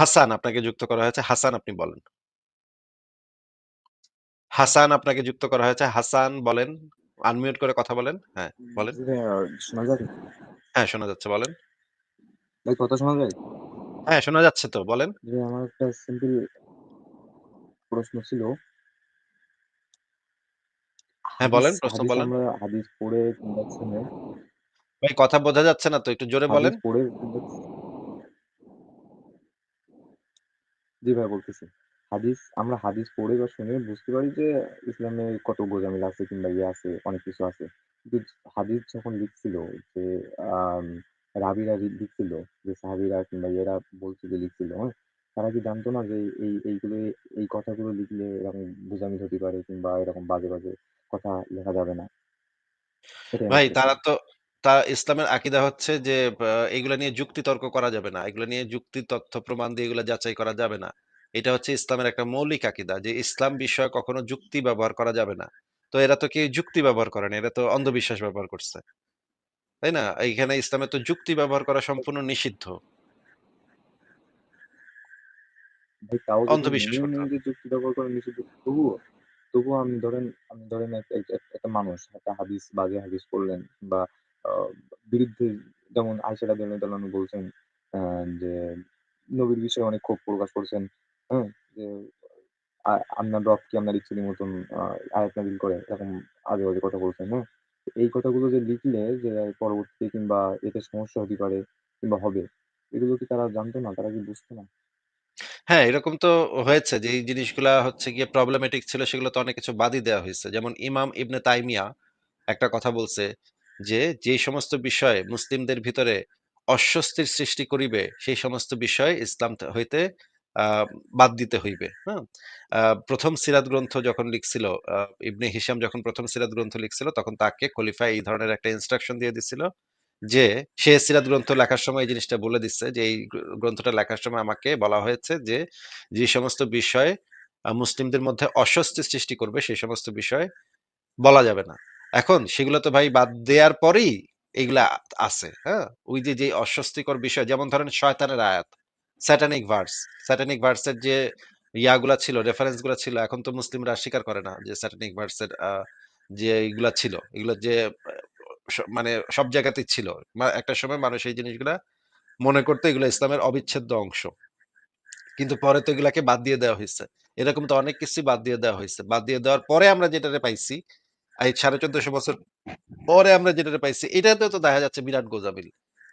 হাসান আপনাকে যুক্ত করা হয়েছে। হাসান আপনি বলেন। হাসান আপনাকে যুক্ত করা হয়েছে। হাসান বলেন। আনমিউট করে কথা বলেন। হ্যাঁ, বলেন। শোনা যাবে? হ্যাঁ, শোনা যাচ্ছে বলেন। ভাই কথা শোনা যায়? হ্যাঁ, শোনা যাচ্ছে তো বলেন। আমার একটা সিম্পল প্রশ্ন ছিল। হ্যাঁ, বলেন, প্রশ্ন বলেন। আমরা হাদিস পড়ে কিংবা শুনে ভাই কথা বোঝা যাচ্ছে না তো একটু জোরে বলেন। পড়ে কিংবা জি ভাই বলতেছি। হাদিস আমরা হাদিস পড়ে বা শুনে বুঝতে পারি যে ইসলামে কত গোঁজামিল আছে কিংবা ইয়ে আছে, অনেক কিছু আছে। কিন্তু হাদিস যখন লিখছিল যে আম রাবীরা লি লিখছিল যে সাহাবীরা কিংবা ইয়েরা বলছে যে লিখছিল, হ্যাঁ? তারা কি জানতো না যে এই এইগুলো এই কথাগুলো লিখলে এরকম গোঁজামিল হতে পারে কিংবা এরকম বাজে, বাজে কথা লেখা যাবে না? আমার ভাই প্রশ্ন। তারা তো তা ইসলামের আকিদা হচ্ছে যে এগুলা নিয়ে যুক্তি তর্ক করা যাবে না। এগুলা নিয়ে যুক্তি তথ্য প্রমাণ দিয়ে এগুলা যাচাই করা যাবে না। এটা হচ্ছে ইসলামের একটা মৌলিক আকিদা যে ইসলাম বিষয়ে কখনো যুক্তি ব্যবহার করা যাবে না। তো এরা তো কেউ যুক্তি ব্যবহার করে না। এরা তো অন্ধবিশ্বাস ব্যবহার করছে। তাই না? এইখানে ইসলামে তো যুক্তি ব্যবহার করা সম্পূর্ণ নিষিদ্ধ। ভাই তাও যদি অন্ধবিশ্বাস মেনে করতে নিই হবে। যে যুক্তি ব্যবহার করা নিষিদ্ধ তবুও তবুও আমি ধরেন আমি ধরেন এক এক এক একটা মানুষ একটা হাদিস বাজে হাদিস পড়লেন বা বিরুদ্ধে যেমন রাদিয়াল্লাহু তাআলা বলছেন যে নবীর বিষয়ে অনেক ক্ষোভ প্রকাশ করছেন। হ্যাঁ? যে আপনার রব কি আপনার ইচ্ছার মতন আয়াত নাযিল করে এরকম আজে বাজে কথা বলছেন, হ্যাঁ? এই কথাগুলো যে লিখলে যে পরবর্তীতে কিংবা এতে সমস্যা হতে পারে কিংবা হবে। এগুলো কি তারা জানতো না? তারা কি বুঝতো না? হ্যাঁ, এরকম তো হয়েছে যে এই জিনিসগুলা হচ্ছে গিয়ে প্রবলেমেটিক ছিল সেগুলো তো অনেক কিছু বাদই দেওয়া হয়েছে যেমন ইমাম ইবনে তাইমিয়া একটা কথা বলছে যে, "যেই সমস্ত বিষয় মুসলিমদের ভিতরে অস্বস্তির সৃষ্টি করিবে, সেই সমস্ত বিষয় ইসলাম হইতে বাদ দিতে হইবে।" হ্যাঁ? ১ম সিরাত গ্রন্থ যখন লিখছিল, ইবনে হিসাম যখন প্রথম সিরাত গ্রন্থ লিখছিল, তখন তাকে খলিফা এই ধরনের একটা ইনস্ট্রাকশন দিয়ে দিছিল যে, সে সিরাত গ্রন্থ লেখার সময় এই জিনিসটা বলে দিচ্ছে যে, "এই গ্রন্থটা লেখার সময় আমাকে বলা হয়েছে যে, যে সমস্ত বিষয় মুসলিমদের মধ্যে অস্বস্তি সৃষ্টি করবে, সেই সমস্ত বিষয় বলা যাবে না। এখন সেগুলো তো ভাই বাদ দেয়ার পরেই এগুলা আছে, হ্যাঁ? ওই যে, যে অস্বস্তিকর বিষয় যেমন ধরেন শয়তানের আয়াত, স্যাটানিক ভার্স, স্যাটানিক ভার্স এর যে ইয়াগুলা ছিল, রেফারেন্সগুলা ছিল, এখন তো মুসলিমরা স্বীকার করে না যে স্যাটানিক ভার্স এর যে এগুলা ছিল, এগুলা যে মানে সব জায়গাতেই ছিল। একটা সময় মানুষ এই জিনিসগুলা মনে করত এগুলো ইসলামের অবিচ্ছেদ্য অংশ। কিন্তু পরে তো এগুলাকে বাদ দিয়ে দেওয়া হয়েছে এরকম তো অনেক কিছুই বাদ দিয়ে দেওয়া হয়েছে বাদ দিয়ে দেওয়ার পরে আমরা যেটারে পাইছি, এই ১৪৫০ বছর পরে আমরা যেটা পাইছি, এটাতেও তো দেখা যাচ্ছে বিরাট গোজামিল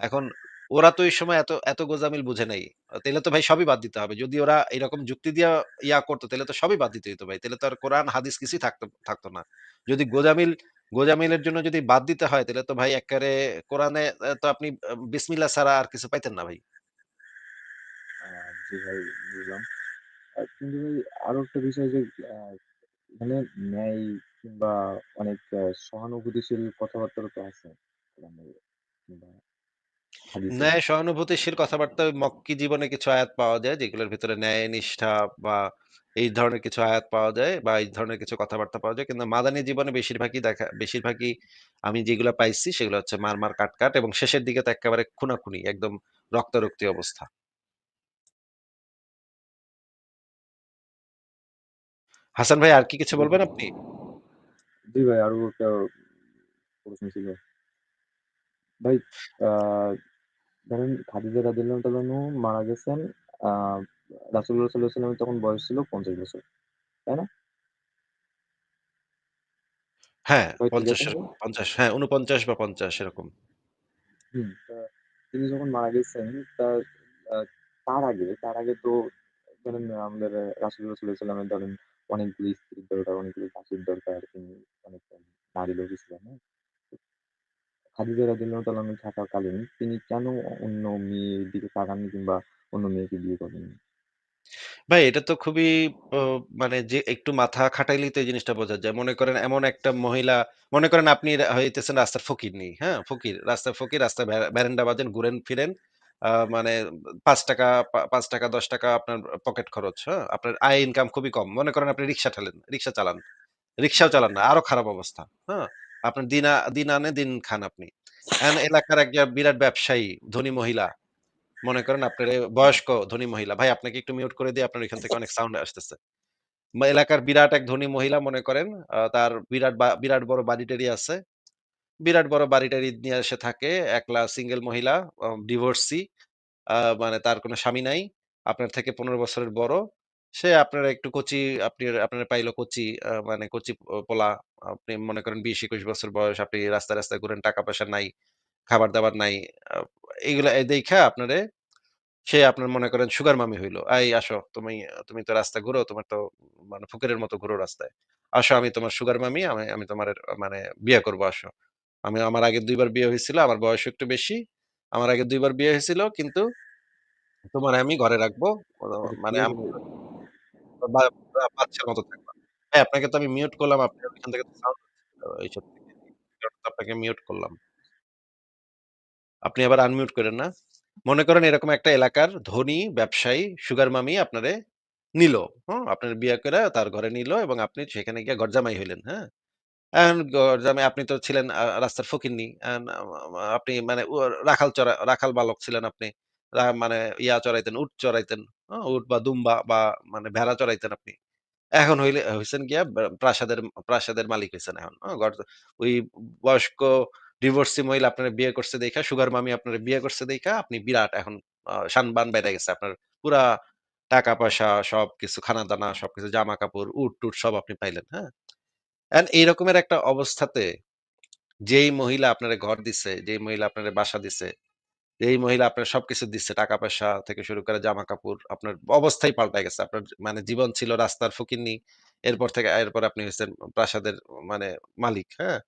এখন ওরা তো এই সময় এত, এত গোজামিল বুঝে নাই। তাহলে তো ভাই সবই বাদ দিতে হবে। যদি ওরা এরকম যুক্তি দিয়া ইয়া করত, তাইলে তো সবই বাদ দিতে হইতো ভাই। তাহলে তো আর কোরআন, হাদিস কিছুই থাকতো থাকতো না। যদি গোঁজামিল গোঁজামিলের জন্য যদি বাদ দিতে হয়, তাহলে তো ভাই এক্কারে কোরআনে তো আপনি আ বিসমিল্লাহ ছাড়া আর কিছু পাইতেন না ভাই। বুঝলাম। কিন্তু ভাই আরও একটা বিষয় যে এখানে ন্যায় কিংবা অনেক সহানুভূতিশীল কথাবার্তাও তো আছে। ন্যায়, সহানুভূতিশীল কথাবার্তা মক্কি জীবনে কিছু আয়াত পাওয়া যায়, যেগুলোর ভিতরে ন্যায়, নিষ্ঠা বা এই ধরনের কিছু আয়াত পাওয়া যায় বা এই ধরনের কিছু কথাবার্তা পাওয়া যায়। কিন্তু মাদানী জীবনে বেশিরভাগই দেখা, বেশিরভাগই আমি যেগুলো পাইছি সেগুলো হচ্ছে মার মার কাট কাট এবং শেষের দিকে তো একেবারে খুনাখুনি, একদম রক্তারক্তি অবস্থা। হাসান ভাই, আর কি কিছু বলবেন আপনি? জি ভাই আরও একটা প্রশ্ন ছিল। ভাই আ ধরেন খাদিজা রাদিয়াল্লাহু তাআলা আনহু মারা গেছেন আ রাসূলুল্লাহ সাল্লাল্লাহু আলাইহি ওয়াসাল্লামের তখন বয়স ছিল ৫০ বছর। তাই না? হ্যাঁ ভাই ঠিক আছে পঞ্চাশের ভাই? পঞ্চাশ হ্যাঁ উনপঞ্চাশ বা পঞ্চাশ এরকম হুম। তা তিনি যখন মারা গেছেন তার আ তার আগে তার আগে তো ধরেন আমাদের রাসূলুল্লাহ সাল্লাল্লাহু আলাইহি ওয়াসাল্লামের ধরেন অনেকগুলি স্ত্রীর দরকার, অনেকগুলি দাসীর দরকার। তিনি অনেক নারী লোভী ছিলেন, হ্যাঁ? খাদিজা রাদিয়াল্লাহু তাআলা থাকাকালীন তিনি কেন অন্য মেয়ের দিকে তাকাননি কিংবা অন্য মেয়েকে বিয়ে করেননি? ভাই এটা তো খুবই মানে যে একটু মাথা খাটাইলেই তো এই জিনিসটা বোঝা যায়। মনে করেন এমন একটা মহিলা মনে করেন আপনি হইতেছেন রাস্তার ফকিরনি, হ্যাঁ? ফকির, রাস্তার ফকির, রাস্তায় ভ্যা বাজেন, ঘুরেন ফিরেন। মানে ৳৫ পা ৳৫ ৳১০ আপনার পকেট খরচ, হ্যাঁ? আপনার আয় ইনকাম খুবই কম। মনে করেন আপনি রিক্সা ঠেলেন, রিক্সা চালান। রিক্সাও চালান না, আরও খারাপ অবস্থা, হ্যাঁ? আপনার দিন দিন আনে দিন খান আপনি। এলাকার একটা বিরাট ব্যবসায়ী, ধনী মহিলা মনে করেন আপনার বয়স্ক ধনী মহিলা। ভাই আপনাকে একটু মিউট করে দিয়ে আপনার এখান থেকে অনেক সাউন্ড আসতেছে। এলাকার বিরাট এক ধনী মহিলা মনে করেন তার বিরাট বিরাট বড় বাড়ি-টাড়ি আছে। বিরাট বড় বাড়ি-টাড়ি নিয়ে সে থাকে। একলা সিঙ্গেল মহিলা, ডিভোর্সি। মানে তার কোন স্বামী নাই। আপনার থেকে ১৫ বছরের বড়। সে আপনার একটু কচি আপনি আপনারে পাইলো কচি মানে কচি পোলা। আপনি মনে করেন ২০-২১ বছর বয়স। আপনি রাস্তায়, রাস্তায় ঘুরেন, নাই, খাবার-দাবার নাই। আ এগুলা এ দেইখা আপনারে সে আপনার মনে করেন সুগার মামি হইল। "এই আসো, তুমি তুমি তো রাস্তায় ঘুরো, তোমার তো মানে ফকিরের মতো ঘুরো রাস্তায়। আসো আমি তোমার সুগার মামি, আমি আমি তোমারে মানে বিয়ে করব আসো।" আমি আমার আগে ২ বার বিয়ে হয়েছিল আমার বয়স একটু বেশি। আমার আগে দুইবার বিয়ে হয়েছিল কিন্তু তোমারে আমি ঘরে রাখব। মানে বাচ্চার মতো থাকবা। ভাই আপনাকে তো আমি মিউট করলাম। আপনার ওইখান থেকে সাউন্ড এইসব আপনাকে মিউট করলাম। আপনি আবার আনমিউট করেন না। মনে করেন এরকম একটা এলাকার ধনী ব্যবসায়ী সুগার মামি আপনারে নিল। হুম? আপনার বিয়ে করে তার ঘরে নিল এবং আপনি সেখানে গিয়ে ঘরজামাই হইলেন। হ্যাঁ? আপনি তো ছিলেন রাস্তার ফকিন্নি। আপনি মানে রাখাল চড়া রাখাল বালক ছিলেন আপনি। মানে ইয়া চড়াইতেন, উট চড়াইতেন। উট বা দুম্বা বা মানে ভেড়া চড়াইতেন আপনি। এখন হইলে হইছেন গিয়া প্রাসাদের প্রাসাদের মালিক হইছেন এখন। ওই বয়স্ক ডিভোর্সি মহিলা আপনার বিয়ে করছে দেইখা, সুগার মামি আপনারে বিয়ে করছে দেইখা আপনি বিরাট এখন আ শান-বান বেড়ে গেছে। আপনার পুরা টাকা-পয়সা সবকিছু খানা-দানা, সবকিছু জামা-কাপড়, উট-টুট সব আপনি পাইলেন। হ্যাঁ? এখন এইরকমের একটা অবস্থাতে যেই মহিলা আপনারে ঘর দিছে, যেই মহিলা আপনারে বাসা দিছে, যেই মহিলা আপনার সবকিছু দিচ্ছে, টাকা-পয়সা থেকে শুরু করে জামা-কাপড়, আপনার অবস্থাই পাল্টায় গেছে। আপনার মানে জীবন ছিল রাস্তার ফকিন্নি। এরপর থেকে এরপর আপনি হইছেন প্রাসাদের মানে মালিক। হ্যাঁ?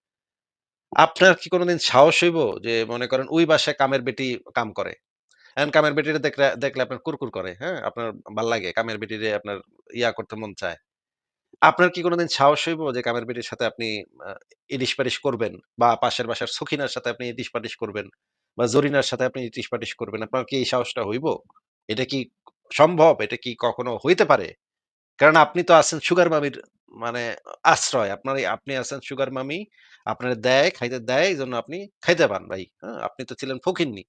আপনার কি কোনদিন সাহস হইব যে মনে করেন ওই বাসায় কামের বেটি কাম করে। এখন কামের বেটিরে দেখলে দেখলে আপনার কুরকুর করে। হ্যাঁ? আপনার ভালো লাগে। কামের বেটিরে আপনার ইয়া করতে মন চায়। আপনার কি কোনদিন সাহস হইব যে কামের বেটির সাথে আপনি আ ইলিশ-পালিশ করবেন বা পাশের বাসার সখিনার সাথে আপনি ইটিশ-পাটিশ করবেন বা জরিনার সাথে আপনি ইটিশ-পাটিশ করবেন। আপনার কি এই সাহসটা হইব? এটা কি সম্ভব? এটা কি কখনো হইতে পারে? কারণ আপনি তো আছেন সুগার মামির মানে আশ্রয়। আপনার আপনি আছেন সুগার মামি। আপনার দেয়, খাইতে দেয় এই জন্য আপনি খাইতে পান ভাই। হ্যাঁ? আপনি তো ছিলেন ফকিন্নি।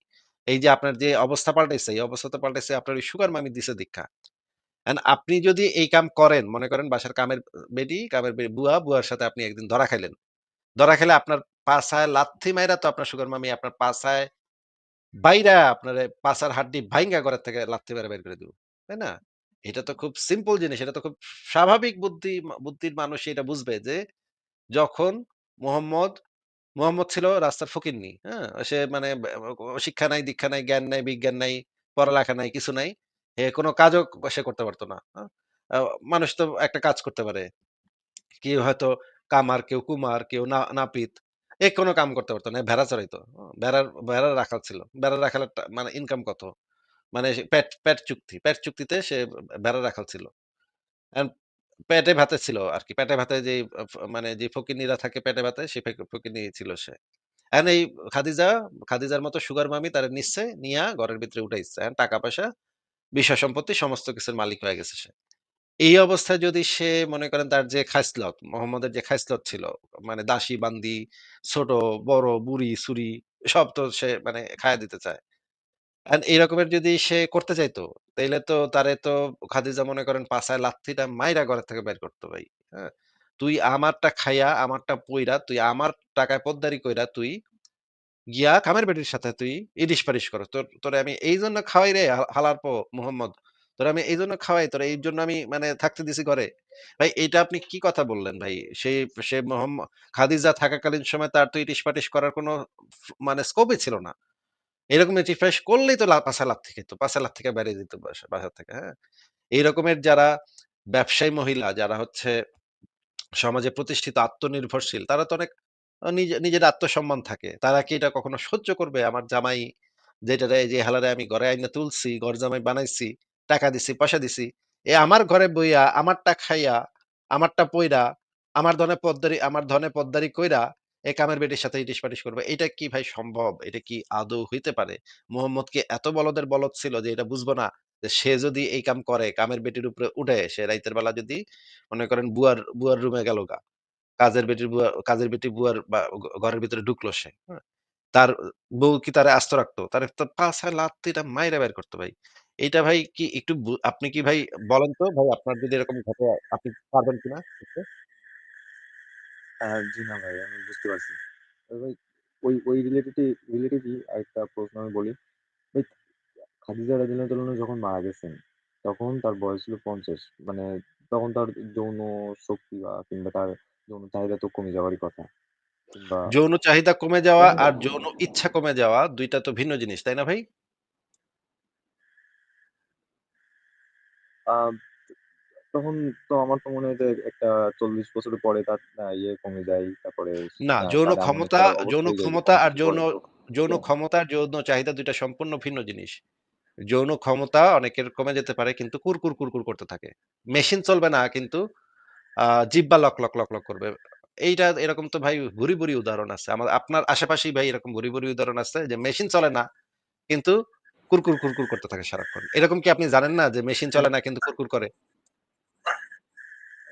এই যে আপনার যে অবস্থা পাল্টাইছে, এই অবস্থা তো পাল্টাইছে আপনার ওই সুগার মামি দিছে দেইখা। এখন আপনি যদি এই কাম করেন, মনে করেন বাসার কামের বেটি, কামের বুয়া, বুয়ার সাথে আপনি একদিন ধরা খাইলেন। ধরা খাইলে আপনার পাছায় লাথি মাইরা তো আপনার সুগার মামি আপনার পাছায় বাইরা আপনারে পাছার হাড্ডি ভাইঙ্গা ঘরের থেকে লাথি মেরে বের করে দিবে। তাই না? এটা তো খুব সিম্পল জিনিস। এটা তো খুব স্বাভাবিক বুদ্ধি বুদ্ধির মানুষ এটা বুঝবে যে যখন মোহাম্মদ, মোহাম্মদ ছিল রাস্তার ফকিন্নি। হ্যাঁ? সে মানে শিক্ষা নাই, দীক্ষা নাই, জ্ঞান নাই, বিজ্ঞান নাই, পড়ালেখা নাই, কিছু নাই। কোন কাজও সে করতে পারত না। মানুষ তো একটা কাজ করতে পারে। কেউ হয়তো কামার, কেউ কুমার, কেউ নাপিত। এ কোন কাম করতে পারত না। ভেড়া চড়াইতো। ভেড়ার ভেড়ার রাখাল ছিল। ভেড়ার রাখালের টা মানে ইনকাম কত? মানে সে পেট পেট চুক্তি। পেট চুক্তিতে সে ভেড়া রাখাল ছিল। পেটে ভাতে ছিল আর কি পেটে ভাতে যে মানে যে ফকিন্নিরা থাকে পেটে ভাতে সে ফেক ফকিন্নি ছিল সে। এখন এই খাদিজা, খাদিজার মতো সুগার মামি তারা নিচ্ছে, নিয়ে ঘরের ভিতরে উঠাইছে। এখন টাকা-পয়সা, বিষয়-সম্পত্তি সমস্ত কিছুর মালিক হয়ে গেছে সে। এই অবস্থায় যদি সে মনে করেন তার যে খাইছলত, মোহাম্মদের যে খাইছলত ছিল, মানে দাসী-বান্দি, ছোট, বড়, বুড়ি-চুড়ি সব তো সে মানে খাইয়া দিতে চায়। এখন এই রকমের যদি সে করতে চাইতো, তাইলে তো তারে তো খাদিজা মনে করেন পাছায় লাথিটা মাইরা ঘরের থেকে বের করতো ভাই। হ্যাঁ? তুই আমারটা খাইয়া, আমারটা পইড়া, তুই আমার টাকায় পোদ্দারি কইরা তুই গিয়া কামের বেটির সাথে তুই ইলিশ-পালিশ করস। তোর তোরে আমি এই জন্য খাওয়াই রে হালার পো মোহাম্মদ। তোরে আমি এইজন্য খাওয়াই, তোরে এইজন্য আমি মানে থাকতে দিছি ঘরে। ভাই এটা আপনি কি কথা বললেন ভাই? সেই সে মোহাম্মদ খাদিজা থাকাকালীন সময় তার তো ইটিশ-পাটিশ করার কোন মানে স্কোপই ছিল না। এরকম ইটিশ-পাটিশ করলেই তো লা পাছায় লাথি খেত। পাছায় লাভ থেকে বাইরে যেত বাসা থেকে। হ্যাঁ? এই রকমের যারা ব্যবসায়ী মহিলা যারা হচ্ছে সমাজে প্রতিষ্ঠিত আত্মনির্ভরশীল তারা তো অনেক নিজে নিজের আত্মসম্মান থাকে। তারা কি এটা কখনো সহ্য করবে? আমার জামাই যেটারে যে হালারে আমি ঘরে আইনা তুলছি, ঘর জামাই বানাইছি, টাকা দিছি, পয়সা দিছি। এ আমার ঘরে বইয়া, আমারটা খাইয়া, আমারটা পইড়া, আমার ধনে পদ্দারি আমার ধনে পদ্দারি কইরা এ কামের বেটির সাথে ইটিশ-পাটিশ করবে। এটা কি ভাই সম্ভব? এটা কি আদৌ হইতে পারে? মোহাম্মদ কি এত বলদের বলদ ছিল যে এটা বুঝব না? যে সে যদি এই কাম করে, কামের বেটির উপরে উঠে, সে রাইতের বেলা যদি মনে করেন বুয়ার বুয়ার রুমে গেল গা। কাজের বেটির বুয়া কাজের বেটি বুয়ার বা ঘরের ভিতরে ঢুকলো সে। হ্যাঁ? তার বউ কি তারে আস্ত রাখতো? তারে তো পাছায় লাত্তিটা মাইরা বের করত ভাই। এইটা ভাই কি একটু আপনি কি ভাই বলেন তো ভাই আপনার যদি এরকম ঘটে আপনি পারবেন কিনা? জি না ভাই আমি বুঝতে পারছি। ভাই ওই ওই রিলেটেডই রিলেটেডই আরেকটা প্রশ্ন আমি বলি। ভাই খাদিজা রাদিয়াল্লাহু যখন মারা গেছেন, তখন তার বয়স ছিল ৫০ মানে তখন তার যৌন শক্তি বা কিংবা তার যৌন চাহিদা তো কমে যাওয়ারই কথা। যৌন চাহিদা কমে যাওয়া আর যৌন ইচ্ছা কমে যাওয়া ২ টা তো ভিন্ন জিনিস, তাই না ভাই? তখন তো আমার তো মনে হয় যে একটা ৪০ বছরের পরে তার ইয়ে কমে যায়। তারপরে না, যৌন ক্ষমতা যৌন ক্ষমতা আর যৌন যৌন ক্ষমতা আর যৌন চাহিদা দুইটা সম্পূর্ণ ভিন্ন জিনিস। যৌন ক্ষমতা অনেকের কমে যেতে পারে কিন্তু কুরকুর, কুরকুর করতে থাকে। মেশিন চলবে না কিন্তু আ জিহ্বা লক, লক, লক, লক করবে। এইটা এরকম তো ভাই ভুরি, ভুরি উদাহরণ আছে। আমা আপনার আশেপাশেই ভাই এরকম ভুরি, ভুরি উদাহরণ আছে যে মেশিন চলে না কিন্তু কুরকুর, কুরকুর করতে থাকে সারাক্ষণ। এরকম কি আপনি জানেন না যে মেশিন চলে না কিন্তু কুরকুর করে?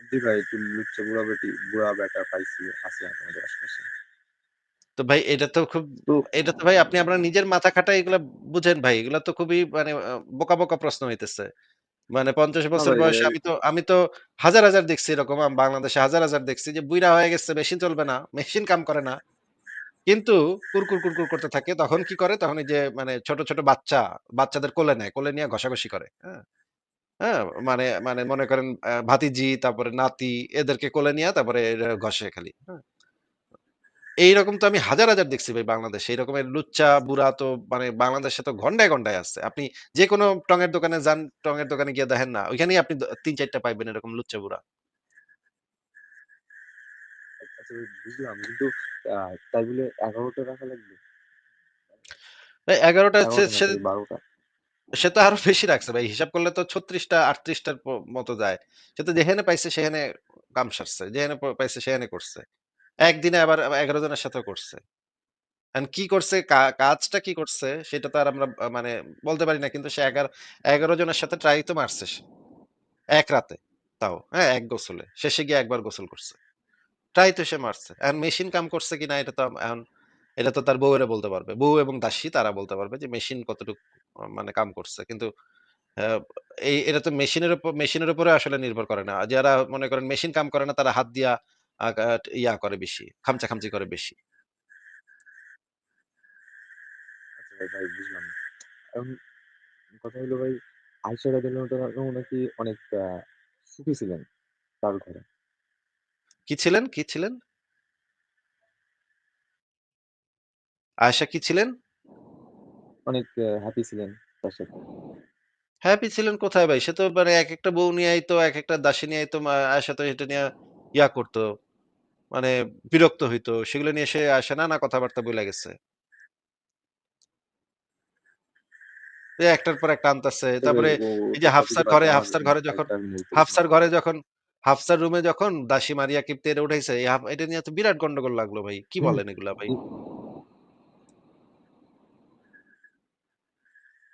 জি ভাই একটু লুচ্চা বুড়া বেটি বুড়া ব্যাটা পাইছি আছে আমাদের আশেপাশে। তো ভাই এটা তো খুব এটা তো ভাই আপনি আপনার নিজের মাথা খাটায় এগুলা বুঝেন ভাই। এগুলা তো খুবই মানে বোকা, বোকা প্রশ্ন হইতেছে। মানে ৫০ বছর বয়সে আমি তো আমি তো হাজার, হাজার দেখছি এরকম আম বাংলাদেশে হাজার, হাজার দেখছি যে বুইড়া হয়ে গেছে মেশিন চলবে না, মেশিন কাম করে না। কিন্তু কুরকুর, কুরকুর করতে থাকে। তখন কি করে? তখন এই যে মানে ছোট, ছোট বাচ্চা, বাচ্চাদের কোলে নেয়। কোলে নিয়ে ঘষাঘষি করে। হ্যাঁ? হ্যাঁ? মানে মানে মনে করেন ভাতিজি, তারপরে নাতি এদেরকে কোলে নিয়ে তারপরে ঘষে খালি। হ্যাঁ? এইরকম তো আমি হাজার, হাজার দেখছি ভাই বাংলাদেশে। এরকমের লুচ্চা বুড়া তো মানে বাংলাদেশে তো ঘন্টায়, ঘন্টায় আছে। আপনি যেকোনো টঙের দোকানে যান, টঙের দোকানে গিয়ে দেখেন না। ওইখানেই আপনি দ ৩-৪ পাইবেন এরকম লুচ্চা বুড়া। আচ্ছা বুঝলাম। কিন্তু তাই বলে ১১ টা রাখা লাগবে? ভাই ১১ টা ১১ সে টা না সে সরি ১২ সে তো আরও বেশি রাখছে ভাই। হিসাব করলে তো ৩৬ টা ৩৮ টার প মতো যায়। সে তো যেখানে পাইছে সেখানে কাম সারছে। যেখানে প পাইছে সেখানে করছে। একদিনে আবার এগারো জনের সাথে করছে। কি করছে কাজটা কি করছে সেটা তো আর আমরা মানে বলতে পারি না। কিন্তু সে এগারো ১১ জনের সাথে ট্রাই তো মারছে সে। এক রাতে। তাও, হ্যাঁ? এক গোসলে। শেষে গিয়ে একবার গোসল করছে। ট্রাই তো সে মারছে। এখন মেশিন কাম করছে কিনা এটা তো এখন এটা তো তার বউয়েরা বলতে পারবে। বউ এবং দাসী তারা বলতে পারবে যে মেশিন কতটুক মানে কাম করছে। কিন্তু এই এটা তো মেশিনের উপর মেশিনের উপরে আসলে নির্ভর করে না। যারা মনে করেন মেশিন কাম করে না তারা হাত দিয়া ইয়া করে বেশি, খামচা-খামচি করে বেশি। আচ্ছা ভাই, ভাই বুঝলাম। কথা হলো ভাই রাদিয়াল্লাহু নাকি অনেক সুখী ছিলেন তার ঘরে। কি ছিলেন, কি ছিলেন? আয়েশা কি ছিলেন? অনেক হ্যাপি ছিলেন তার সাথে। হ্যাপি ছিলেন কোথায় ভাই? সে তো মানে এক একটা বউ নিয়ে আইতো, একেকটা দাসী নিয়ে আইতো। মা আয়েশা তো এটা নিয়া ইয়া করতো মানে বিরক্ত হইতো। সেগুলো নিয়ে সে না না কথাবার্তা বলে গেছে। একটার পর একটা আনতেছে তারপরে এই যে হাফসার ঘরে হাফসার ঘরে যখন হাফসার ঘরে যখন হাফসার রুমে যখন দাসী মারিয়া কিপ্তে উঠাইছে, এটা নিয়ে তো বিরাট গন্ডগোল লাগল ভাই। কি বলেন এগুলা ভাই? জি।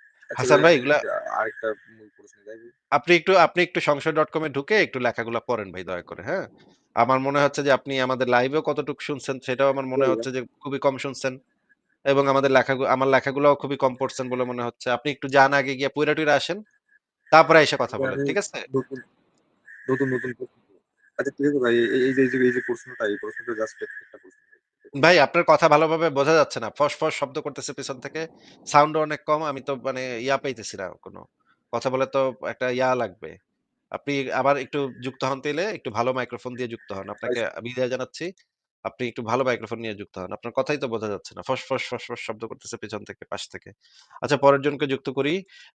আচ্ছা হাসান ভাই এগুলা আরেকটা মূল প্রশ্নে যাই। আপনি একটু আপনি একটু সংশয়.com এ ঢুকে একটু লেখাগুলা পড়েন ভাই দয়া করে, হ্যাঁ? আমার মনে হচ্ছে যে আপনি আমাদের কতটুকু শুনছেন সেটাও আমার মনে হচ্ছে যে খুবই কম শুনছেন। এবং আমাদের লেখাগু আমার লেখাগুলাও খুবই কম পড়ছেন বলে মনে হচ্ছে। আপনি একটু যান আগে গিয়ে পইড়া-টইড়া আসেন। তারপরে আইসা কথা বলেন। ঠিক আছে? নতুন, নতুন, আচ্ছা ঠিক আছে ভাই এই এই যে এই যে এই যে প্রশ্নটা এই প্রশ্নটা জাস্ট একটা প্রশ্ন ভাই। আপনার কথা ভালোভাবে বোঝা যাচ্ছে না। ফস, ফস শব্দ করতেছে পেছন থেকে। সাউন্ডও অনেক কম। আমি তো মানে ইয়া পাইতেছি না কোন। কথা বলে তো একটা ইয়া লাগবে। আপনি আবার একটু যুক্ত হন তাইলে, একটু ভালো মাইক্রোফোন দিয়ে যুক্ত হন। আপনাকে বিদায় জানাচ্ছি। আপনি একটু ভালো মাইক্রোফোন নিয়ে যুক্ত হন। আপনার কথাই তো বোঝা যাচ্ছে না। ফস, ফস, ফস, ফস শব্দ করতেছে পেছন থেকে, পাশ থেকে। আচ্ছা পরের জনকে যুক্ত করি।